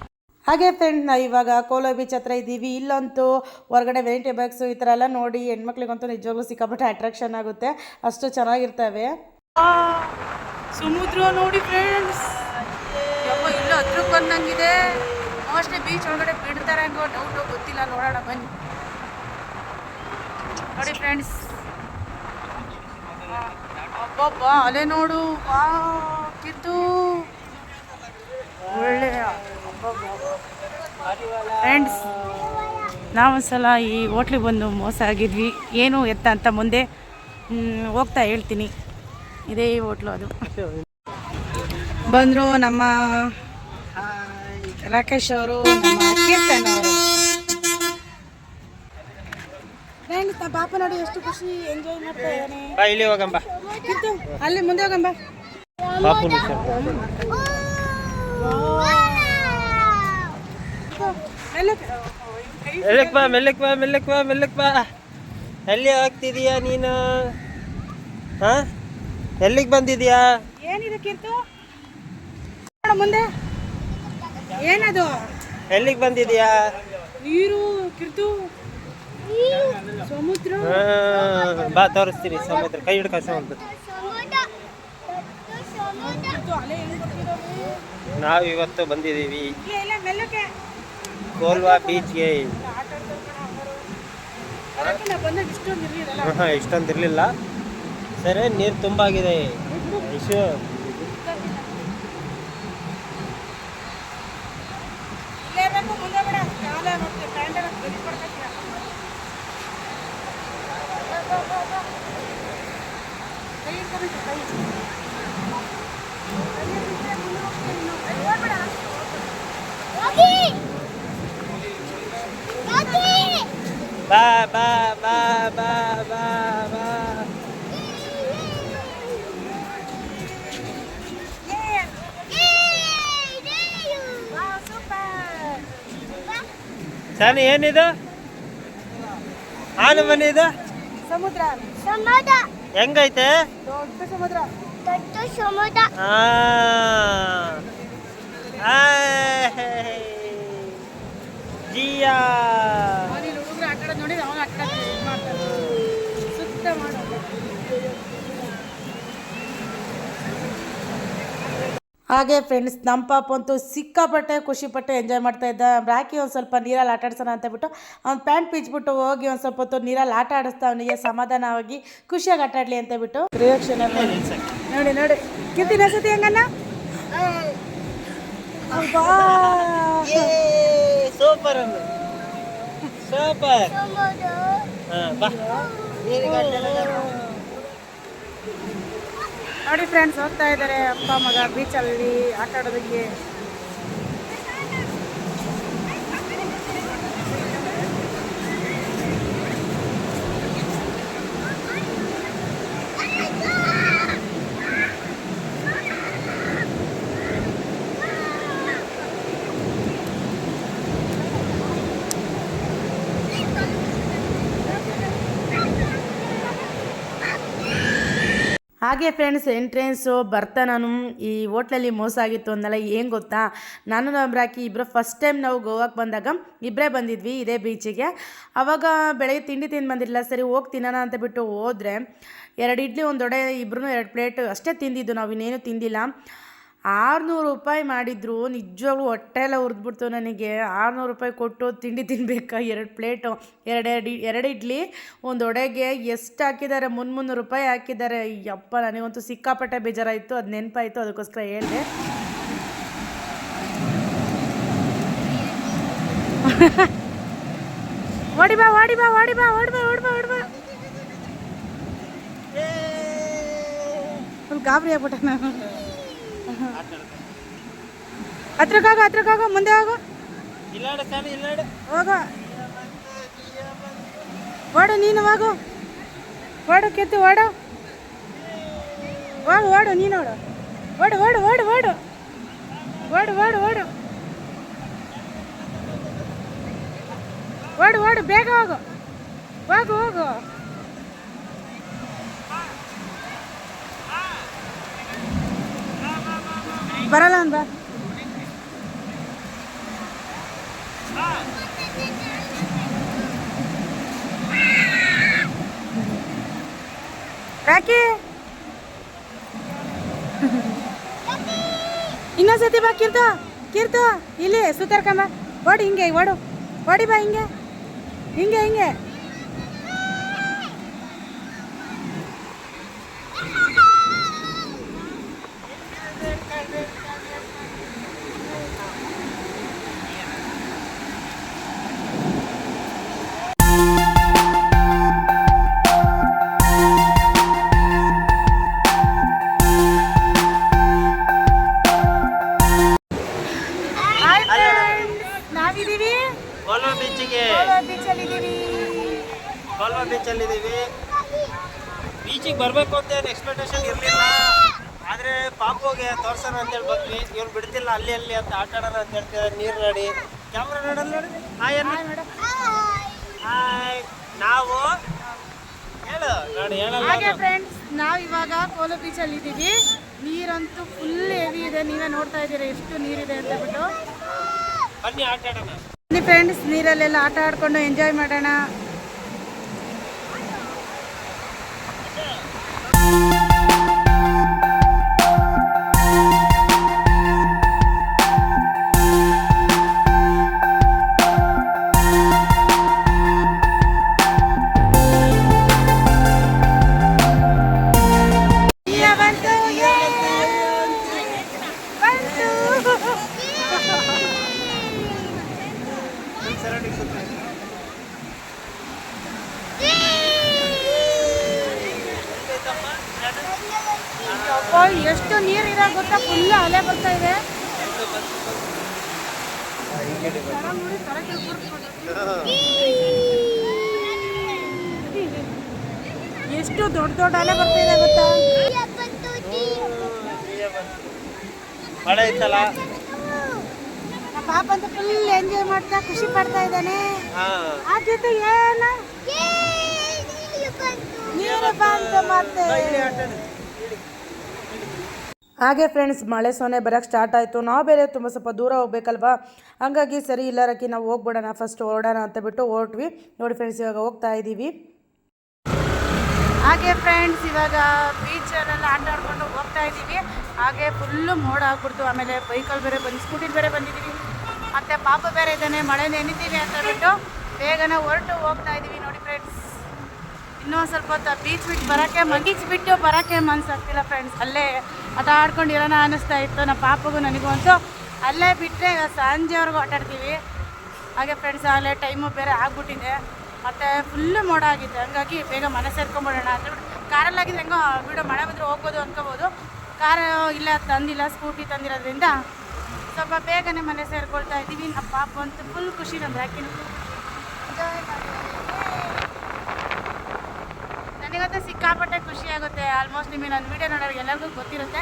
ಹಾಗೆ ಫ್ರೆಂಡ್ ನಾವು ಇವಾಗ ಕೋಲೋ ಬೀಚ್ ಹತ್ರ ಇದ್ದೀವಿ. ಇಲ್ಲಂತೂ ಹೊರಗಡೆ ವೆರೈಟಿ ಬೈಕ್ಸು ಈ ಥರ ಎಲ್ಲ ನೋಡಿ ಹೆಣ್ಮಕ್ಳಿಗಂತೂ ನಿಜವಾಗ್ಲೂ ಸಿಕ್ಕಾಪಟ್ಟೆ ಅಟ್ರಾಕ್ಷನ್ ಆಗುತ್ತೆ. ಅಷ್ಟು ಚೆನ್ನಾಗಿರ್ತವೆ. ಸಮುದ್ರ ನೋಡಿ ಫ್ರೆಂಡ್ಸ್ ಇಲ್ಲೂ ಹತ್ರಕ್ಕೆ ಬಂದಂಗಿದೆ. ಮೋಸ್ಟ್ಲಿ ಬೀಚ್ ಒಳಗಡೆ ಬಿಡ್ತಾರೆ ಅನ್ನೋ ಡೌಟ್ ಗೊತ್ತಿಲ್ಲ. ನೋಡೋಣ, ಬನ್ನಿ. ನೋಡಿ ಫ್ರೆಂಡ್ಸ್ ಅಬ್ಬಬ್ಬ, ಅಲೆ ನೋಡು. ಕಿತ್ತು. ಒಳ್ಳೆ ಫ್ರೆಂಡ್ಸ್ ನಾವೊಂದ್ಸಲ ಈ ಹೋಟ್ಲಿಗೆ ಬಂದು ಮೋಸ ಆಗಿದ್ವಿ. ಏನು ಎತ್ತ ಅಂತ ಮುಂದೆ ಹೋಗ್ತಾ ಹೇಳ್ತೀನಿ. ಇದೇ ಈ ಹೋಟ್ಲು ಅದು. ಬಂದರು ನಮ್ಮ ರಾಕೇಶ್ ಅವರು ನಮ್ಮ ಕೀರ್ತನ್ ಅವರು. ಫ್ರೆಂಡ್ಸ್ ನಮ್ಮ ಪಾಪ ನೋಡಿ ಎಷ್ಟು ಖುಷಿ ಎಂಜಾಯ್ ಮಾಡ್ತಾ ಇದ್ದಾನೆ. ಬಾ ಇಲ್ಲಿ ಹೋಗಂಬ. ಅಲ್ಲಿ ಮುಂದೆ ಹೋಗಂಬ. ಪಾಪ ಮೆಲ್ಲಕ್ ಬಾ ಮೆಲ್ಲಕ್ ಬಾ ಮೆಲ್ಲಕ್ ಬಾ ಮೆಲ್ಲಕ್ ಬಾ. ಎಲ್ಲಿ ಹೋಗ್ತಿದೀಯಾ ನೀನು? ಹಾ? ಎಲ್ಲಿಗೆ ಬಂದಿದ್ಯಾ? ಏನಿದೆ ಕೀರ್ತು? ಮುಂದೆ. ಏನದು? ಎಲ್ಲಿಗೆ ಬಂದಿದ್ಯಾ? ನೀರು ಕಿರ್ತು? ಸಮುದ್ರ? ಬಾ ತೋರಿಸ್ತೀನಿ ಸಮುದ್ರ. ಕೈ ಹಿಡ್ಕ ಸಮುದ್ರ. ನಾವಿವತ್ತು ಬಂದಿದ್ದೀವಿ. ಕೋಲ್ವಾ ಬೀಚ್ಗೆ. ಹಾಂ ಇಷ್ಟೊಂದು ಇರಲಿಲ್ಲ. ಸರಿ ನೀರು ತುಂಬಾಗಿದೆ. ಐಶು ಇಲ್ಲೇ ba, ba, ba, ba, ba. ಬಾ ಬಾ ಬಾ ಬಾ ಸಾನಿ ಏನಿದು? ಆನೆ ಮನೆ ಇದು? ಸಮುದ್ರ. ಹೆಂಗೈತೆ? ದೊಡ್ಡ ಸಮುದ್ರ. ಆ. ಸಮುದ್ರ ಜಿಯಾ. ನೋಡಿ ಅವನು ಅಕ್ಕ ಆಡ್ತಾರೆ ಇದು ಮಾಡ್ತಾರೆ ಸುತ್ತ ಮಾಡೋದು. ಹಾಗೆ ಫ್ರೆಂಡ್ಸ್ ನಮ್ಮ ಪಾಪ ಅಂತೂ ಸಿಕ್ಕಾಪಟ್ಟೆ ಖುಷಿಪಟ್ಟೆ ಎಂಜಾಯ್ ಮಾಡ್ತಾ ಇದ್ದ. ರಾಕಿ ಒಂದು ಸ್ವಲ್ಪ ನೀರಲ್ಲಿ ಆಟ ಆಡ್ಸೋಣ ಅಂತ ಬಿಟ್ಟು ಅವ್ನು ಪ್ಯಾಂಟ್ ಪಿಚ್ಬಿಟ್ಟು ಹೋಗಿ ಒಂದು ಸ್ವಲ್ಪ ಹೊತ್ತು ನೀರಲ್ಲಿ ಆಟ ಆಡಿಸ್ತಾ ಅವನಿಗೆ ಸಮಾಧಾನವಾಗಿ ಖುಷಿಯಾಗಿ ಆಟ ಆಡಲಿ ಅಂತ ಬಿಟ್ಟು ರಿಯಾಕ್ಷನ್ ಎಲ್ಲ ನೋಡಿ ನೋಡಿ. ಕಿರ್ತಿನ ಸತಿ ಹೆಂಗಲ್ಲ. ಸೂಪರ್ ಸೂಪರ್ ಬಾ. ನೋಡಿ ಫ್ರೆಂಡ್ಸ್ ಹೋಗ್ತಾ ಇದ್ದಾರೆ ಅಪ್ಪ ಮಗ ಬೀಚಲ್ಲಿ ಆಟ ಆಡೋದಕ್ಕೆ ಹಾಗೆ ಫ್ರೆಂಡ್ಸ್ ಎಂಟ್ರೆನ್ಸು ಬರ್ತಾ ನಾನು ಈ ಹೋಟ್ಲಲ್ಲಿ ಮೋಸ ಆಗಿತ್ತು ಅಂದಲ್ಲ, ಏನು ಗೊತ್ತಾ? ನಾನು ಹಾಕಿ ಇಬ್ಬರು ಫಸ್ಟ್ ಟೈಮ್ ನಾವು ಗೋವಾಕ್ಕೆ ಬಂದಾಗ ಇಬ್ಬರೇ ಬಂದಿದ್ವಿ ಇದೇ ಬೀಚಿಗೆ ಆವಾಗ ಬೆಳಗ್ಗೆ ತಿಂಡಿ ತಿಂದು ಬಂದಿರಲಿಲ್ಲ, ಸರಿ ಹೋಗಿ ತಿನ್ನೋಣ ಅಂತ ಬಿಟ್ಟು ಹೋದರೆ ಎರಡು ಇಡ್ಲಿ, ಒಂದು ದೊಡ್ಡ ಇಬ್ಬರೂ ಎರಡು ಪ್ಲೇಟ್ ಅಷ್ಟೇ ತಿಂದಿದ್ದು, ನಾವು ಇನ್ನೇನು ತಿಂದಿಲ್ಲ. ಆರುನೂರು ರೂಪಾಯಿ ಮಾಡಿದ್ರು ನಿಜವಾಗ್ಲೂ ಹೊಟ್ಟೆ ಎಲ್ಲ ಉರಿದ್ಬಿಡ್ತು ನನಗೆ. ಆರುನೂರು ರೂಪಾಯಿ ಕೊಟ್ಟು ತಿಂಡಿ ತಿನ್ಬೇಕಾ? ಎರಡು ಪ್ಲೇಟು ಎರಡೆರಡು ಎರಡು ಇಡ್ಲಿ ಒಂದು ಒಡೆಗೆ ಎಷ್ಟು ಹಾಕಿದ್ದಾರೆ? ಮುನ್ನೂರು ಮುನ್ನೂರು ರೂಪಾಯಿ ಹಾಕಿದ್ದಾರೆ. ಯಪ್ಪ ನನಗಂತೂ ಸಿಕ್ಕಾಪಟ್ಟೆ ಬೇಜಾರಾಯಿತು. ಅದು ನೆನಪಾಯಿತು ಅದಕ್ಕೋಸ್ಕರ ಹೇಳಿದೆ. ಓಡಿ ಬಾ ಓಡಿ ಬಾ ಓಡಿ ಬಾ ಓಡಿ ಬಾ ಓಡಿ ಬಾ ಓಡಿ ಬಾ. ಗಾಬರಿ ಆಗ್ಬಿಟ್ಟೆ ನಾನು. ಹತ್ರಕ್ಕಾಗ ಹತ್ರಕ್ಕಾಗ ಮುಂದೆ ಇಲ್ಲಾಡು ಹೋಗು. ಓಡು ನೀನು ಹೋಗು. ಓಡು ಕೆತ್ತು ಓಡು. ಓಡು ಓಡು ನೀನು ಓಡು. ಓಡು ಓಡು ಓಡು ಓಡು. ಓಡು ಓಡು ಓಡು. ಓಡು ಓಡು ಬೇಗ ಹೋಗು. ಹೋಗು ಹೋಗು. ಬರಲ್ಲ ಅಂದ ರಾಕಿ? ಇನ್ನೊಂದ್ಸತಿ ಬಾ, ಕಿರ್ತು. ಕಿರ್ತು, ಇಲ್ಲಿ ಸುತ್ತರ್ಕಂಬ ಓಡಿ ಹಿಂಗೆ, ಓಡು. ಓಡಿ ಬಾ, ಹಿಂಗೆ. ಹಿಂಗೆ ಹಿಂಗೆ. ಪಾಪುಗೆ ಅಂತ ಅಂತೇಳಿ ಬಂದ್ವಿ ಇವ್ರು ಬಿಡ್ತಿಲ್ಲ ಅಲ್ಲಿ ಅಲ್ಲಿ ಅಂತ ಆಟ ಆಡೋಣ ಅಂತ ಹೇಳ್ತಿದ್ದಾರೆ ನೀರು ನೋಡಿ. ಕ್ಯಾಮ್ರಾ ನೋಡಲ್ಲ ನೋಡಿ. ಹಾಯ್ ನಾವು ಹೇಳು. ನೋಡಿ ಹೇಳಲ್ಲ ಹಾಗೆ ಫ್ರೆಂಡ್ಸ್ ನಾವು ಇವಾಗ ಕೋಲು ಬೀಚಲ್ಲಿ ಇದ್ದೀವಿ. ನೀರಂತೂ ಫುಲ್ ಹೆವಿ ಇದೆ. ನೀವೇ ನೋಡ್ತಾ ಇದ್ದೀರಾ ಎಷ್ಟು ನೀರಿದೆ ಅಂತ ಬಿಟ್ಟು ಬನ್ನಿ ಆಟ ಆಡೋಣ ಬನ್ನಿ ಫ್ರೆಂಡ್ಸ್ ನೀರಲ್ಲೆಲ್ಲ ಆಟ ಆಡ್ಕೊಂಡು ಎಂಜಾಯ್ ಮಾಡೋಣ. ಅಪ್ಪ, ಎಷ್ಟು ನೀರಿದೆ ಗೊತ್ತಾ? ಫುಲ್ ಅಲೆ ಬರ್ತಾ ಇದೆ. ಎಷ್ಟು ದೊಡ್ಡ ದೊಡ್ಡ ಅಲೆ ಬರ್ತಾ ಇದೆ ಗೊತ್ತಾ? ಮಳೆ ಇತ್ತಲ್ಲ ಪಾಪ ಅಂತ ಫುಲ್ ಎಂಜಾಯ್ ಮಾಡ್ತಾ ಖುಷಿ ಪಡ್ತಾ ಇದ್ದಾನೆ. ಆ ಜೊತೆ ಏನ? ನೀರು ಬಂತು. ಮತ್ತೆ. ಹಾಗೆ ಫ್ರೆಂಡ್ಸ್ ಮಳೆ ಸೊನೆ ಬರೋಕ್ಕೆ ಸ್ಟಾರ್ಟ್ ಆಯಿತು. ನಾವು ಬೇರೆ ತುಂಬ ಸ್ವಲ್ಪ ದೂರ ಹೋಗ್ಬೇಕಲ್ವಾ? ಹಾಗಾಗಿ ಸರಿ ಇಲ್ಲ ರಕ್ಕಿ, ನಾವು ಹೋಗ್ಬಿಡೋಣ. ಫಸ್ಟ್ ಓಡೋಣ ಅಂತ ಬಿಟ್ಟು ಹೊರಟ್ವಿ. ನೋಡಿ ಫ್ರೆಂಡ್ಸ್ ಇವಾಗ ಹೋಗ್ತಾ ಇದ್ದೀವಿ ಹಾಗೆ ಫ್ರೆಂಡ್ಸ್ ಇವಾಗ ಬೀಚಲ್ಲೆಲ್ಲ ಆಟ ಆಡ್ಕೊಂಡು ಹೋಗ್ತಾ ಇದ್ದೀವಿ ಹಾಗೆ ಫುಲ್ಲು ಮೋಡ ಆಗ್ಬಿಡ್ತು. ಆಮೇಲೆ ಬೈಕಲ್ಲಿ ಬೇರೆ ಬಂದು ಸ್ಕೂಟಿಲಿ ಬೇರೆ ಬಂದಿದ್ದೀವಿ ಮತ್ತು ಪಾಪ ಬೇರೆ ಇದ್ದಾನೆ ಮಳೆ ನೆನಿತೀವಿ ಅಂತ ಬಿಟ್ಟು ಬೇಗನೆ ಹೊರಟು ಹೋಗ್ತಾ ಇದ್ದೀವಿ ನೋಡಿ ಫ್ರೆಂಡ್ಸ್ ಇನ್ನೂ ಸ್ವಲ್ಪ ಹೊತ್ತು ಬೀಚ್ ಬಿಟ್ಟು ಬರೋಕ್ಕೆ ಮಗೀಚ್ ಬಿಟ್ಟು ಬರೋಕ್ಕೆ ಮನ್ಸಾಗ್ತಿಲ್ಲ ಫ್ರೆಂಡ್ಸ್ ಅಲ್ಲೇ ಆಟ ಆಡ್ಕೊಂಡು ಇರೋಣ ಅನ್ನಿಸ್ತಾ ಇತ್ತು, ನಮ್ಮ ಪಾಪಗೂ ನನಗೂ ಅಂತೂ ಅಲ್ಲೇ ಬಿಟ್ಟರೆ ಸಂಜೆವರೆಗೂ ಆಟಾಡ್ತೀವಿ ಹಾಗೆ ಫ್ರೆಂಡ್ಸ್ ಆಗಲೇ ಟೈಮು ಬೇರೆ ಆಗ್ಬಿಟ್ಟಿದೆ. ಮತ್ತು ಫುಲ್ಲು ಮೋಡ ಆಗಿದೆ. ಹಂಗಾಗಿ ಬೇಗ ಮನೆ ಸೇರ್ಕೊಂಬಿಡೋಣ ಅಂತ ಕಾರಲ್ಲಾಗಿದೆ ಹೆಂಗೋ ಬಿಡು ಮಳೆ ಬಂದರೆ ಹೋಗ್ಬೋದು ಅಂದ್ಕೋಬೋದು ಕಾರ ಇಲ್ಲ, ತಂದಿಲ್ಲ ಸ್ಕೂಟಿ ತಂದಿರೋದ್ರಿಂದ ಸ್ವಲ್ಪ ಬೇಗನೆ ಮನೆ ಸೇರ್ಕೊಳ್ತಾ ಇದ್ದೀವಿ. ನಮ್ಮ ಪಾಪ ಅಂತೂ ಫುಲ್ ಖುಷಿ ನಮ್ದು ಯಾಕೆ? ನನಗಂತೂ ಸಿಕ್ಕಾಪಟ್ಟೆ ಖುಷಿ ಆಗುತ್ತೆ. ಆಲ್ಮೋಸ್ಟ್ ನಿಮಗೆ ನನ್ನ ವೀಡಿಯೋ ನೋಡೋರು ಎಲ್ಲರಿಗೂ ಗೊತ್ತಿರುತ್ತೆ.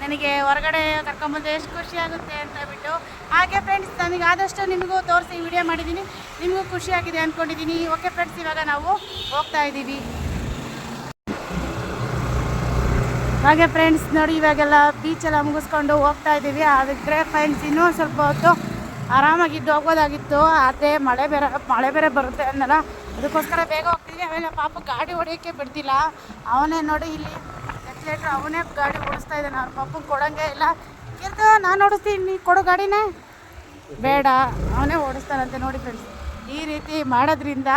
ನನಗೆ ಹೊರಗಡೆ ಕರ್ಕೊಂಬಂದು ಎಷ್ಟು ಖುಷಿ ಆಗುತ್ತೆ ಅಂತ ಬಿಟ್ಟು ಹಾಗೆ ಫ್ರೆಂಡ್ಸ್ ನನಗೆ ಆದಷ್ಟು ನಿಮಗೂ ತೋರಿಸಿ ವಿಡಿಯೋ ಮಾಡಿದ್ದೀನಿ. ನಿಮಗೂ ಖುಷಿ ಆಗಿದೆ ಅಂದ್ಕೊಂಡಿದ್ದೀನಿ ಓಕೆ ಫ್ರೆಂಡ್ಸ್ ಇವಾಗ ನಾವು ಹೋಗ್ತಾ ಇದ್ದೀವಿ. ಹಾಗೆ ಫ್ರೆಂಡ್ಸ್ ನೋಡಿ ಇವಾಗೆಲ್ಲ ಬೀಚೆಲ್ಲ ಮುಗಿಸ್ಕೊಂಡು ಹೋಗ್ತಾ ಇದ್ದೀವಿ. ಅದಕ್ಕೆ ಫ್ರೆಂಡ್ಸ್ ಇನ್ನೂ ಸ್ವಲ್ಪ ಹೊತ್ತು ಆರಾಮಾಗಿದ್ದು ಹೋಗೋದಾಗಿತ್ತು. ಆದರೆ ಮಳೆ ಬೇರೆ ಮಳೆ ಬೇರೆ ಬರುತ್ತೆ ಅನ್ನಲ್ಲ. ಅದಕ್ಕೋಸ್ಕರ ಬೇಗ ಹೋಗ್ತಿದ್ವಿ ಆಮೇಲೆ ಪಾಪ ಗಾಡಿ ಹೊಡಿಯೋಕ್ಕೆ ಬಿಡ್ತಿಲ್ಲ ಅವನೇ ನೋಡಿ ಇಲ್ಲಿ ಎಕ್ಸ್ಲೇಟ್ರ್ ಅವನೇ ಗಾಡಿ ಓಡಿಸ್ತಾ ಇದ್ದಾನೆ. ಅವ್ರ ಪಾಪಗೆ ಕೊಡೋಂಗೆ ಇಲ್ಲ. ಕೀರ್ತ ನಾನು ಓಡಿಸ್ತೀನಿ. ನೀ ಕೊಡೋ ಗಾಡಿನೇ. ಬೇಡ ಅವನೇ ಓಡಿಸ್ತಾನಂತೆ ನೋಡಿ ಫ್ರೆಂಡ್ಸ್ ಈ ರೀತಿ ಮಾಡೋದ್ರಿಂದ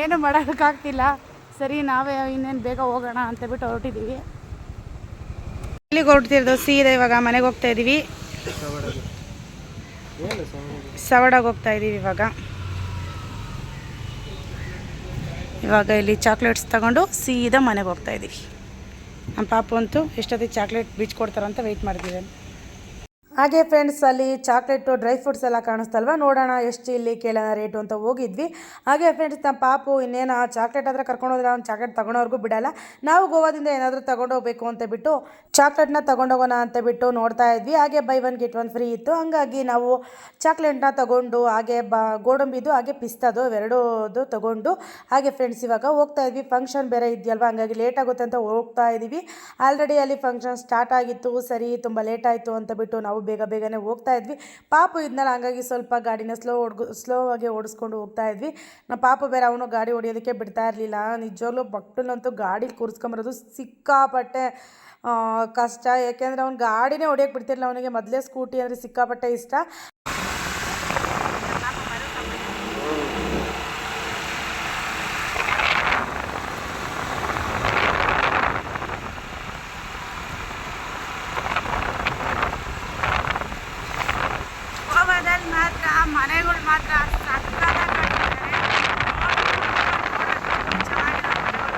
ಏನು ಮಾಡೋಕ್ಕಾಗ್ತಿಲ್ಲ. ಸರಿ ನಾವೇ ಇನ್ನೇನು ಬೇಗ ಹೋಗೋಣ ಅಂತ ಬಿಟ್ಟು ಹೊರಟಿದ್ದೀವಿ ಇಲ್ಲಿಗೆ ಹೊರಡ್ತಿರೋದು ಸೀದಾ ಇವಾಗ ಮನೆಗೆ ಹೋಗ್ತಾ ಇದ್ದೀವಿ ಸವಡಾಗ ಹೋಗ್ತಾ ಇದ್ದೀವಿ ಇವಾಗ. ಇವಾಗ ಇಲ್ಲಿ ಚಾಕ್ಲೇಟ್ಸ್ ತಗೊಂಡು ಸೀದಾ ಮನೆಗೆ ಹೋಗ್ತಾ ಇದ್ದೀವಿ ನಮ್ಮ ಪಾಪು ಅಂತೂ ಎಷ್ಟೊತ್ತಿಗೆ ಚಾಕ್ಲೇಟ್ ಬೀಚ್ ಕೊಡ್ತಾರಂತ ವೆಯ್ಟ್ ಮಾಡ್ತಿದ್ದಾನೆ ಹಾಗೆ ಫ್ರೆಂಡ್ಸ್ ಅಲ್ಲಿ ಚಾಕ್ಲೇಟು ಡ್ರೈ ಫ್ರೂಟ್ಸ್ ಎಲ್ಲ ಕಾಣಿಸ್ತಲ್ವ? ನೋಡೋಣ ಎಷ್ಟು ಇಲ್ಲಿ ಕೇಳೋಣ ರೇಟು ಅಂತ ಹೋಗಿದ್ವಿ. ಹಾಗೆ ಫ್ರೆಂಡ್ಸ್ ನಮ್ಮ ಪಾಪು ಇನ್ನೇನು ಆ ಚಾಕ್ಲೇಟ್ ಹತ್ರ ಕರ್ಕೊಂಡು ಹೋದ್ರೆ ಅವ್ನು ಚಾಕ್ಲೇಟ್ ತೊಗೊಳೋರ್ಗೂ ಬಿಡಲ್ಲ. ನಾವು ಗೋವಾದಿಂದ ಏನಾದರೂ ತಗೊಂಡೋಗ್ಬೇಕು ಅಂತ ಬಿಟ್ಟು ಚಾಕ್ಲೇಟ್ನ ತೊಗೊಂಡೋಗೋಣ ಅಂತ ಬಿಟ್ಟು ನೋಡ್ತಾ ಇದ್ವಿ. ಹಾಗೆ buy one get one free ಇತ್ತು. ಹಂಗಾಗಿ ನಾವು ಚಾಕ್ಲೇಟ್ನ ತೊಗೊಂಡು, ಹಾಗೆ ಬ, ಗೋಡಂಬಿದು, ಹಾಗೆ ಪಿಸ್ತಾದು ಎರಡೂದು ತೊಗೊಂಡು ಹಾಗೆ ಫ್ರೆಂಡ್ಸ್ ಇವಾಗ ಹೋಗ್ತಾ ಇದ್ವಿ. ಫಂಕ್ಷನ್ ಬೇರೆ ಇದೆಯಲ್ವ? ಹಂಗಾಗಿ ಲೇಟ್ ಆಗುತ್ತೆ ಅಂತ ಹೋಗ್ತಾ ಇದ್ದೀವಿ ಆಲ್ರೆಡಿ ಅಲ್ಲಿ ಫಂಕ್ಷನ್ ಸ್ಟಾರ್ಟ್ ಆಗಿತ್ತು. ಸರಿ, ತುಂಬ ಲೇಟ್ ಆಯಿತು ಅಂತ ಬಿಟ್ಟು ನಾವು ಬೇಗ ಬೇಗನೆ ಹೋಗ್ತಾ ಇದ್ವಿ. ಪಾಪು ಇದ್ನಲ್ಲ, ಹಂಗಾಗಿ ಸ್ವಲ್ಪ ಗಾಡಿನ ಸ್ಲೋ ಓಡ್ಗು ಸ್ಲೋ ಆಗಿ ಓಡಿಸ್ಕೊಂಡು ಹೋಗ್ತಾ ಇದ್ವಿ. ನಮ್ಮ ಪಾಪು ಬೇರೆ ಅವನು ಗಾಡಿ ಹೊಡಿಯೋದಕ್ಕೆ ಬಿಡ್ತಾ ಇರಲಿಲ್ಲ. ನಿಜವಾಗ್ಲೂ ಮಕ್ಕಳನ್ನಂತೂ ಗಾಡಿ ಕೂರಿಸ್ಕೊಂಬರೋದು ಸಿಕ್ಕಾಪಟ್ಟೆ ಕಷ್ಟ. ಯಾಕೆಂದರೆ ಅವ್ನು ಗಾಡಿನೇ ಹೊಡಿಯೋಕ್ಕೆ ಬಿಡ್ತಿರಲಿಲ್ಲ. ಅವನಿಗೆ ಮೊದಲೇ ಸ್ಕೂಟಿ ಅಂದರೆ ಸಿಕ್ಕಾಪಟ್ಟೆ ಇಷ್ಟ ಗೋವಾದಲ್ಲಿ ಮಾತ್ರ ಮನೆಗಳು ಮಾತ್ರ ಸಕ್ಕತ್ತಾಗಿ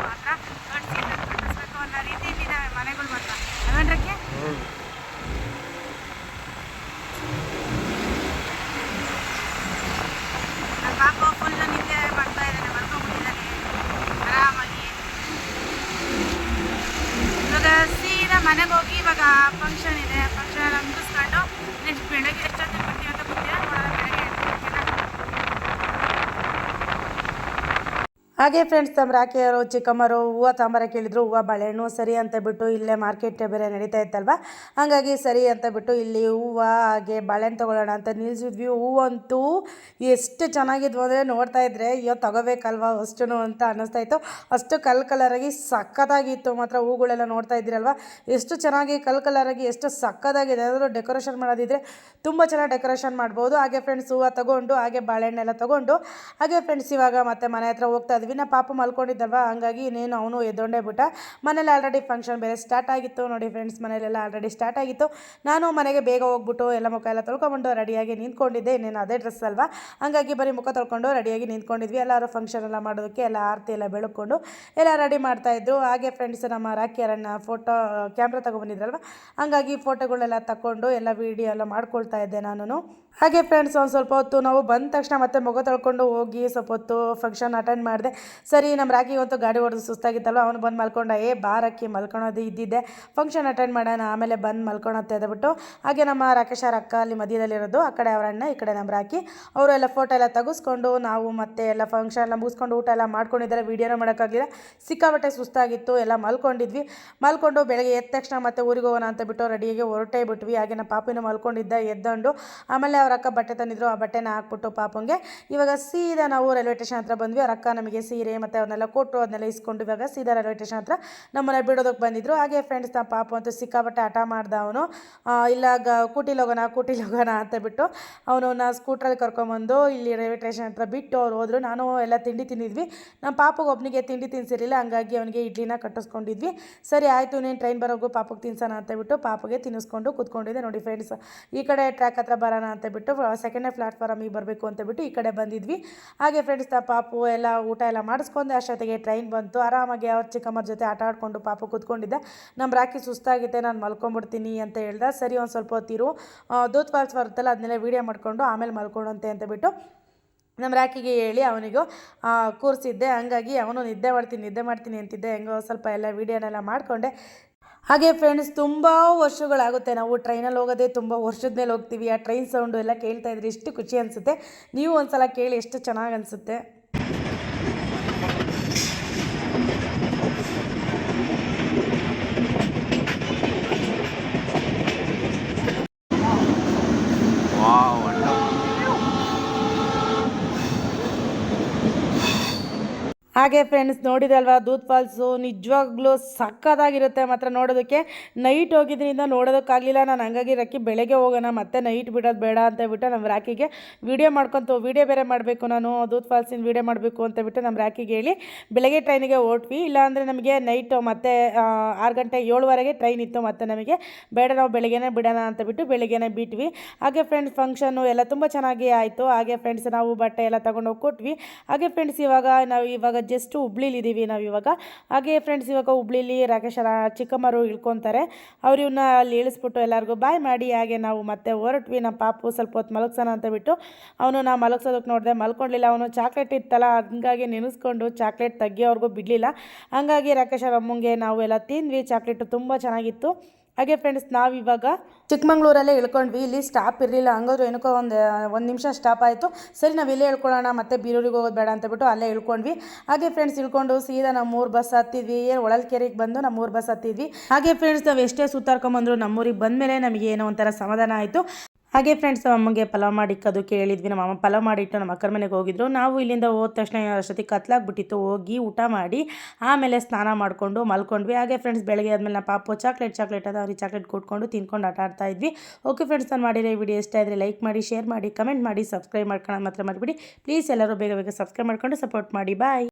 ಮಾತ್ರ ಕಟ್ಟಿಸ್ಬೇಕು ಅನ್ನೋ ರೀತಿಯಲ್ಲಿ ಇದಾವೆ ಮನೆಗಳು ಮಾತ್ರ ಅವೇನ್ರಕ್ಕೆ ನನ್ನ ಪಾಪ ಫುಲ್ ನಿದ್ದೆ ಮಾಡ್ತಾ ಇದ್ದಾನೆ ಮಲ್ಕೊಂಡ್ಬಿಟ್ಟಿದ್ದಾನೆ ಆರಾಮಾಗಿ ಇವಾಗ ಸೀದಾ ಮನೆಗೆ ಹೋಗಿ ಇವಾಗ ಫಂಕ್ಷನ್ ಇದೆ ಫಂಕ್ಷನ್ ಎಲ್ಲ ಮುಗಿಸ್ಕೊಂಡು ನೆಕ್ಸ್ಟ್ ಬೆಳಗ್ಗೆ ಎಷ್ಟೊತ್ತಿಗೆ ಬರ್ತೀವಿ ಅಂತ ಗೊತ್ತಿಲ್ಲ ನೋಡೋಣ ಬೆಳಗ್ಗೆ ಹಾಗೆ ಫ್ರೆಂಡ್ಸ್ ನಮ್ಮ ರಾಕಿಯವರು ಚಿಕ್ಕಮ್ಮರು, ಹೂವು ತಾಂಬಾರ ಕೇಳಿದ್ರು, ಹೂವು ಬಾಳೆಹಣ್ಣು ಸರಿ ಅಂತ ಬಿಟ್ಟು ಇಲ್ಲೇ ಮಾರ್ಕೆಟ್ ಬೇರೆ ನಡೀತಾ ಇತ್ತಲ್ವ? ಹಾಗಾಗಿ ಸರಿ ಅಂತ ಬಿಟ್ಟು ಇಲ್ಲಿ ಹೂವು, ಹಾಗೆ ಬಾಳೆಹಣ್ಣು ತೊಗೊಳ್ಳೋಣ ಅಂತ ನಿಲ್ಸಿದ್ವಿ. ಹೂವಂತೂ ಎಷ್ಟು ಚೆನ್ನಾಗಿದ್ವು ಅಂದರೆ ನೋಡ್ತಾ ಇದ್ರೆ, ಅಯ್ಯೋ ತಗೋಬೇಕಲ್ವಾ ಅಷ್ಟು ಅಂತ ಅನ್ನಿಸ್ತಾ ಇತ್ತು. ಅಷ್ಟು ಕಲ್ ಕಲರಾಗಿ ಸಕ್ಕತ್ತಾಗಿತ್ತು ಮಾತ್ರ ಹೂಗಳೆಲ್ಲ ನೋಡ್ತಾ ಇದ್ದೀರಲ್ವ? ಎಷ್ಟು ಚೆನ್ನಾಗಿ ಕಲ್ ಕಲರಾಗಿ ಎಷ್ಟು ಸಕ್ಕತ್ತಾಗಿದೆ ಏನಾದರೂ ಡೆಕೋರೇಷನ್ ಮಾಡೋದಿದ್ರೆ ತುಂಬ ಚೆನ್ನಾಗಿ ಡೆಕೋರೇಷನ್ ಮಾಡ್ಬೋದು. ಹಾಗೆ ಫ್ರೆಂಡ್ಸ್ ಹೂವು ತಗೊಂಡು, ಹಾಗೆ ಬಾಳೆಹಣ್ಣೆಲ್ಲ ತಗೊಂಡು, ಹಾಗೆ ಫ್ರೆಂಡ್ಸ್ ಇವಾಗ ಮತ್ತೆ ಮನೆ ಹತ್ರ ಹೋಗ್ತಾ ಇದ್ವಿ. ನಾ ಪಾಪ ಮಲ್ಕೊಂಡಿದ್ದಲ್ವ? ಹಂಗಾಗಿ ಇನ್ನೇನು ಅವನು ಎದ್ದೊಂಡೇ ಬಿಟ್ಟ. ಮನೇಲಿ ಆಲ್ರೆಡಿ ಫಂಕ್ಷನ್ ಬೇರೆ ಸ್ಟಾರ್ಟ್ ಆಗಿತ್ತು. ನೋಡಿ ಫ್ರೆಂಡ್ಸ್ ಮನೇಲೆಲ್ಲ ಆಲ್ರೆಡಿ ಸ್ಟಾರ್ಟ್ ಆಗಿತ್ತು. ನಾನು ಮನೆಗೆ ಬೇಗ ಹೋಗ್ಬಿಟ್ಟು ಎಲ್ಲ ಮುಖ ಎಲ್ಲ ತೊಳ್ಕೊಂಬಿಟ್ಟು ರೆಡಿಯಾಗಿ ನಿಂತ್ಕೊಂಡಿದ್ದೆ. ಇನ್ನೇನು ಅದೇ ಡ್ರೆಸ್ ಅಲ್ವಾ? ಹಂಗಾಗಿ ಬರೀ ಮುಖ ತೊಳ್ಕೊಂಡು ರೆಡಿಯಾಗಿ ನಿಂತ್ಕೊಂಡಿದ್ವಿ. ಎಲ್ಲರೂ ಫಂಕ್ಷನ್ ಎಲ್ಲ ಮಾಡೋದಕ್ಕೆ ಎಲ್ಲ ಆರತಿ ಎಲ್ಲ ಬೆಳಕೊಂಡು ಎಲ್ಲ ರೆಡಿ ಮಾಡ್ತಾಯಿದ್ರು ಹಾಗೆ ಫ್ರೆಂಡ್ಸ್ ನಮ್ಮ ರಾಕಿಯರನ್ನ ಫೋಟೋ ಕ್ಯಾಮ್ರಾ ತಗೊಬಂದಿದ್ರಲ್ವ ಹಂಗಾಗಿ ಫೋಟೋಗಳೆಲ್ಲ ತಗೊಂಡು ಎಲ್ಲ ವೀಡಿಯೋ ಎಲ್ಲ ಮಾಡ್ಕೊಳ್ತಾ ಇದ್ದೆ ನಾನು ಹಾಗೆ ಫ್ರೆಂಡ್ಸ್ ಒಂದು ಸ್ವಲ್ಪ ಹೊತ್ತು ನಾವು ಬಂದ ತಕ್ಷಣ ಮತ್ತೆ ಮುಖ ತೊಳ್ಕೊಂಡು ಹೋಗಿ ಸ್ವಲ್ಪ ಹೊತ್ತು ಫಂಕ್ಷನ್ ಅಟೆಂಡ್ ಮಾಡಿದೆ. ಸರಿ ನಮ್ಮ ರಾಕಿಗಂತೂ ಗಾಡಿ ಹೊಡೆದು ಸುಸ್ತಾಗಿತ್ತಲ್ವ? ಅವನು ಬಂದು ಮಲ್ಕೊಂಡ, ಏ ಬಾರಕ್ಕಿ ಮಲ್ಕೊಳೋದು ಇದ್ದಿದ್ದೆ. ಫಂಕ್ಷನ್ ಅಟೆಂಡ್ ಮಾಡೋಣ, ಆಮೇಲೆ ಬಂದು ಮಲ್ಕೊಳತ್ತೆ ಅದ್ಬಿಟ್ಟು, ಹಾಗೆ ನಮ್ಮ ರಾಕೇಶ್ ಅಕ್ಕ ಅಲ್ಲಿ ಮಧ್ಯದಲ್ಲಿರೋದು, ಆ ಕಡೆ ಅವ್ರ ಅಣ್ಣ, ಈ ಕಡೆ ನಮ್ಮ ರಾಕಿ. ಅವರು ಎಲ್ಲ ಫೋಟೋ ಎಲ್ಲ ತೆಗೆಸ್ಕೊಂಡು ನಾವು ಮತ್ತೆ ಎಲ್ಲ ಫಂಕ್ಷನ್ ಎಲ್ಲ ಮುಗಿಸ್ಕೊಂಡು ಊಟ ಎಲ್ಲ ಮಾಡ್ಕೊಂಡಿದ್ದಾರೆ. ವೀಡಿಯೋನ ಮಾಡೋಕ್ಕಾಗಲಿಲ್ಲ. ಸಿಕ್ಕಾಬಟ್ಟೆ ಸುಸ್ತಾಗಿತ್ತು, ಎಲ್ಲ ಮಲ್ಕೊಂಡಿದ್ವಿ. ಮಲ್ಕೊಂಡು ಬೆಳಗ್ಗೆ ಎದ್ದ ತಕ್ಷಣ ಮತ್ತೆ ಊರಿಗೆ ಹೋಗೋಣ ಅಂತ ಬಿಟ್ಟು ರೆಡಿಯಾಗಿ ಹೊರಟೇ ಬಿಟ್ವಿ. ಹಾಗೆ ನಮ್ಮ ಪಾಪಿನ ಮಲ್ಕೊಂಡಿದ್ದ, ಎದ್ದಂಡು. ಆಮೇಲೆ ಅವ್ರ ಅಕ್ಕ ಬಟ್ಟೆ ತಂದಿದ್ರು, ಆ ಬಟ್ಟೆನ ಹಾಕ್ಬಿಟ್ಟು ಪಾಪಂಗೆ. ಇವಾಗ ಸೀದಾ ನಾವು ರೈಲ್ವೆ ಸ್ಟೇಷನ್ ಹತ್ರ ಬಂದ್ವಿ. ಅವ್ರ ಅಕ್ಕ ನಮಗೆ ಸೀರೆ ಮತ್ತು ಅವನ್ನೆಲ್ಲ ಕೊಟ್ಟು ಅದನ್ನೆಲ್ಲ ಇಸ್ಕೊಂಡು ಇವಾಗ ಸೀದಾ ರೈಲ್ವೆ ಸ್ಟೇಷನ್ ಹತ್ರ ನಮ್ಮನ್ನ ಬಿಡೋದಕ್ಕೆ ಬಂದಿದ್ರು. ಹಾಗೆ ಫ್ರೆಂಡ್ಸ್ ನಮ್ಮ ಪಾಪ ಅಂತೂ ಸಿಕ್ಕಾಪಟ್ಟೆ ಆಟ ಮಾಡ್ದ ಅವನು. ಇಲ್ಲ ಗ ಕೂಟಿಲಿ ಹೋಗೋಣ ಕೂಟಿಲಿ ಹೋಗೋಣ ಅಂತ ಬಿಟ್ಟು ಅವನು ನಾ ಸ್ಕೂಟ್ರಲ್ಲಿ ಕರ್ಕೊಂಬಂದು ಇಲ್ಲಿ ರೈಲ್ವೆ ಸ್ಟೇಷನ್ ಹತ್ರ ಬಿಟ್ಟು ಅವ್ರು ಹೋದ್ರು. ನಾನು ಎಲ್ಲ ತಿಂಡಿ ತಿಂದಿದ್ವಿ. ನಮ್ಮ ಪಾಪಗೆ ಒಬ್ಬನಿಗೆ ತಿಂಡಿ ತಿನ್ಸಿರಲಿಲ್ಲ. ಹಂಗಾಗಿ ಅವನಿಗೆ ಇಡ್ಲಿನ ಕಟ್ಟಿಸ್ಕೊಂಡಿದ್ವಿ. ಸರಿ, ಆಯಿತು, ನೀನು ಟ್ರೈನ್ ಬರೋಗು, ಪಾಪಗೆ ತಿನ್ಸೋಣ ಅಂತ ಬಿಟ್ಟು ಪಾಪಗೆ ತಿನ್ನಿಸ್ಕೊಂಡು ಕೂತ್ಕೊಂಡಿದ್ದೆ. ನೋಡಿ ಫ್ರೆಂಡ್ಸ್ ಈ ಕಡೆ ಟ್ರ್ಯಾಕ್ ಹತ್ರ ಬರೋಣ ಅಂತ ಬಿಟ್ಟು ಸೆಕೆಂಡ್ನೇ ಪ್ಲಾಟ್ಫಾರಮಿಗೆ ಬರಬೇಕು ಅಂತ ಬಿಟ್ಟು ಈ ಕಡೆ ಬಂದಿದ್ವಿ. ಹಾಗೆ ಫ್ರೆಂಡ್ಸ್ ತ ಪಾಪು ಎಲ್ಲ ಊಟ ಎಲ್ಲ ಮಾಡಿಸ್ಕೊಂಡೆ ಅಷ್ಟೊತ್ತಿಗೆ ಟ್ರೈನ್ ಬಂತು. ಆರಾಮಾಗಿ ಅವ್ರ ಚಿಕ್ಕಮ್ಮರ ಜೊತೆ ಆಟ ಆಡಿಕೊಂಡು ಪಾಪು ಕೂತ್ಕೊಂಡಿದ್ದೆ. ನಮ್ಮ ರಾಕಿ ಸುಸ್ತಾಗಿದೆ ನಾನು ಮಲ್ಕೊಂಬಿಡ್ತೀನಿ ಅಂತ ಹೇಳ್ದೆ. ಸರಿ ಒಂದು ಸ್ವಲ್ಪ ಹೊತ್ತಿರು ದೂತ್ ಫಾಲ್ಸ್ ಬರುತ್ತಲ್ಲ ಅದನ್ನೆಲ್ಲ ವೀಡಿಯೋ ಮಾಡಿಕೊಂಡು ಆಮೇಲೆ ಮಲ್ಕೊಳ್ಳೋಂತೆ ಅಂತ ಬಿಟ್ಟು ನಮ್ಮ ರಾಕಿಗೆ ಹೇಳಿ ಅವನಿಗೂ ಕೂರಿಸಿದ್ದೆ. ಹಂಗಾಗಿ ಅವನು ನಿದ್ದೆ ಮಾಡ್ತೀನಿ ನಿದ್ದೆ ಮಾಡ್ತೀನಿ ಅಂತಿದ್ದೆ. ಹೆಂಗೋ ಸ್ವಲ್ಪ ಎಲ್ಲ ವೀಡಿಯೋನೆಲ್ಲ ಮಾಡಿಕೊಂಡೆ. ಹಾಗೆ ಫ್ರೆಂಡ್ಸ್ ತುಂಬ ವರ್ಷಗಳಾಗುತ್ತೆ. ನಾವು ಟ್ರೈನಲ್ಲಿ ಹೋಗೋದೇ ತುಂಬ ವರ್ಷದ ಮೇಲೆ ಹೋಗ್ತೀವಿ. ಆ ಟ್ರೈನ್ ಸೌಂಡು ಎಲ್ಲ ಕೇಳ್ತಾ ಇದ್ರೆ ಎಷ್ಟು ಖುಷಿ ಅನಿಸುತ್ತೆ. ನೀವು ಒಂದ್ಸಲ ಕೇಳಿ ಎಷ್ಟು ಚೆನ್ನಾಗಿ ಅನಿಸುತ್ತೆ? ಹಾಗೆ ಫ್ರೆಂಡ್ಸ್ ನೋಡಿದಲ್ವಾ ದೂತ್ ಫಾಲ್ಸು ನಿಜವಾಗ್ಲೂ ಸಕ್ಕತ್ತಾಗಿರುತ್ತೆ ಮಾತ್ರ ನೋಡೋದಕ್ಕೆ. ನೈಟ್ ಹೋಗಿದ್ರಿಂದ ನೋಡೋದಕ್ಕಾಗಲಿಲ್ಲ, ನಾನು ಹಂಗಾಗಿ ರಕ್ಕಿ ಬೆಳಗ್ಗೆ ಹೋಗೋಣ, ಮತ್ತೆ ನೈಟ್ ಬಿಡೋದು ಬೇಡ ಅಂತ ಬಿಟ್ಟು ನಮ್ಮ ರಾಕಿಗೆ ವಿಡಿಯೋ ಮಾಡ್ಕೊತು. ವಿಡಿಯೋ ಬೇರೆ ಮಾಡಬೇಕು ನಾನು, ದೂದ್ ಫಾಲ್ಸಿನ ವಿಡಿಯೋ ಮಾಡಬೇಕು ಅಂತ ಬಿಟ್ಟು ನಮ್ಮ ರಾಕಿಗೆ ಹೇಳಿ, ಬೆಳಗ್ಗೆ ಟ್ರೈನಿಗೆ ಹೊರಟ್ವಿ. ಇಲ್ಲಾಂದರೆ ನಮಗೆ ನೈಟು ಮತ್ತೆ ಆರು ಗಂಟೆ ಏಳುವರೆಗೆ ಟ್ರೈನ್ ಇತ್ತು ಮತ್ತೆ ನಮಗೆ. ಬೇಡ, ನಾವು ಬೆಳಗ್ಗೆನೇ ಬಿಡೋಣ ಅಂತ ಬಿಟ್ಟು ಬೆಳಗ್ಗೆನೇ ಬಿಟ್ವಿ. ಹಾಗೆ ಫ್ರೆಂಡ್ಸ್ ಫಂಕ್ಷನ್ನು ಎಲ್ಲ ತುಂಬ ಚೆನ್ನಾಗಿ ಆಯಿತು. ಹಾಗೆ ಫ್ರೆಂಡ್ಸ್ ನಾವು ಬಟ್ಟೆ ಎಲ್ಲ ತೊಗೊಂಡೋಗಿ ಕೊಟ್ವಿ. ಹಾಗೆ ಫ್ರೆಂಡ್ಸ್ ಇವಾಗ, ನಾವು ಇವಾಗ ಜಸ್ಟ್ ಹುಬ್ಳಿಲಿದ್ದೀವಿ ನಾವು ಇವಾಗ. ಹಾಗೆ ಫ್ರೆಂಡ್ಸ್ ಇವಾಗ ಹುಬ್ಳಿಲಿ ರಾಕೇಶರ ಚಿಕ್ಕಮ್ಮರು ಇಳ್ಕೊತಾರೆ. ಅವ್ರು ಇವನ್ನ ಅಲ್ಲಿ ಇಳಿಸ್ಬಿಟ್ಟು ಎಲ್ಲರಿಗೂ ಬಾಯ್ ಮಾಡಿ, ಹಾಗೆ ನಾವು ಮತ್ತೆ ಹೊರಟ್ವಿ. ನಮ್ಮ ಪಾಪು ಸ್ವಲ್ಪ ಹೊತ್ತು ಮಲಗ್ಸೋಣ ಅಂತ ಬಿಟ್ಟು ಅವನು ನಾ ಮಲಗ್ಸೋದಕ್ಕೆ ನೋಡಿದೆ, ಮಲ್ಕೊಂಡಿಲ್ಲ. ಅವನು ಚಾಕ್ಲೇಟ್ ಇತ್ತಲ್ಲ, ಹಂಗಾಗಿ ನೆನೆಸ್ಕೊಂಡು ಚಾಕ್ಲೇಟ್ ತೆಗಿಯೋವರೆಗೂ ಬಿಡಲಿಲ್ಲ. ಹಂಗಾಗಿ ರಾಕೇಶ್ ಅವ್ರ ಅಮ್ಮಂಗೆ ನಾವು ಎಲ್ಲ ತಿಂದ್ವಿ. ಚಾಕ್ಲೇಟು ತುಂಬ ಚೆನ್ನಾಗಿತ್ತು. ಹಾಗೆ ಫ್ರೆಂಡ್ಸ್ ನಾವಿವಾಗ ಚಿಕ್ಕಮಂಗ್ಳೂರಲ್ಲೇ ಇಳ್ಕೊಂಡ್ವಿ. ಇಲ್ಲಿ ಸ್ಟಾಪ್ ಇರಲಿಲ್ಲ. ಹಂಗಾದ್ರೂ ಏನಕ್ಕೋ ಒಂದು ಒಂದು ನಿಮಿಷ ಸ್ಟಾಪ್ ಆಯಿತು. ಸರಿ, ನಾವು ಇಲ್ಲೇ ಇಳ್ಕೊಳ್ಳೋಣ. ಮತ್ತೆ ಬೀರೂರಿಗೆ ಹೋಗೋದು ಬೇಡ ಅಂತ ಬಿಟ್ಟು ಅಲ್ಲೇ ಇಳ್ಕೊಂಡ್ವಿ. ಹಾಗೆ ಫ್ರೆಂಡ್ಸ್ ಇಳ್ಕೊಂಡು ಸೀದಾ ನಮ್ಮ ಮೂರು ಬಸ್ ಹತ್ತಿದ್ವಿ. ಏನು ಹೊಳಲ್ಕೆರೆಗೆ ಬಂದು ನಮ್ಮ ಮೂರು ಬಸ್ ಹತ್ತಿದ್ವಿ. ಹಾಗೆ ಫ್ರೆಂಡ್ಸ್ ನಾವು ಎಷ್ಟೇ ಸುತ್ತಾರ್ಕೊಂಬಂದ್ರು ನಮ್ಮೂರಿಗೆ ಬಂದಮೇಲೆ ನಮಗೆ ಏನೋ ಒಂಥರ ಸಮಾಧಾನ ಆಯಿತು. ಹಾಗೆ ಫ್ರೆಂಡ್ಸ್ ಅಮ್ಮಗೆ ಪಲಾವ್ ಮಾಡಿಕ್ಕದಕ್ಕೆ ಕೇಳಿದ್ವಿ. ನಮ್ಮ ಅಮ್ಮ ಪಲಾವ್ ಮಾಡಿಟ್ಟು ನಮ್ಮ ಅಕ್ಕರ ಮನೆಗೆ ಹೋಗಿದ್ರು. ನಾವು ಇಲ್ಲಿಂದ ಹೋದ ತಕ್ಷಣ ಅಷ್ಟೊತ್ತಿಗೆ ಕತ್ಲಾಗ್ಬಿಟ್ಟಿತ್ತು. ಹೋಗಿ ಊಟ ಮಾಡಿ, ಆಮೇಲೆ ಸ್ನಾನ ಮಾಡಿಕೊಂಡು ಮಲ್ಕೊಂಡ್ವಿ. ಹಾಗೆ ಫ್ರೆಂಡ್ಸ್ ಬೆಳಗ್ಗೆ ಆದಮೇಲೆ ನಮ್ಮ ಪಾಪು ಚಾಕ್ಲೇಟ್ ಚಾಕ್ಲೇಟ್ ಅದು. ಅವ್ರಿಗೆ ಚಾಕ್ಲೇಟ್ ಕೊಟ್ಕೊಂಡು ತಿನ್ಕೊಂಡು ಆಟ ಆಡ್ತಾ ಇದ್ವಿ. ಓಕೆ ಫ್ರೆಂಡ್ಸ್ ನಾನು ಮಾಡಿರೋ ವಿಡಿಯೋ ಇಷ್ಟ ಆದರೆ ಲೈಕ್ ಮಾಡಿ ಶೇರ್ ಮಾಡಿ ಕಮೆಂಟ್ ಮಾಡಿ ಸಬ್ಸ್ಕ್ರೈಬ್ ಮಾಡ್ಕೊಳ್ಳೋದು ಮಾತ್ರ ಮಾಡಿಬಿಡಿ ಪ್ಲೀಸ್ ಎಲ್ಲರೂ ಬೇಗ ಬೇಗ ಸಬ್ಸ್ಕ್ರೈಬ್ ಮಾಡ್ಕೊಂಡು ಸಪೋರ್ಟ್ ಮಾಡಿ. ಬಾಯ್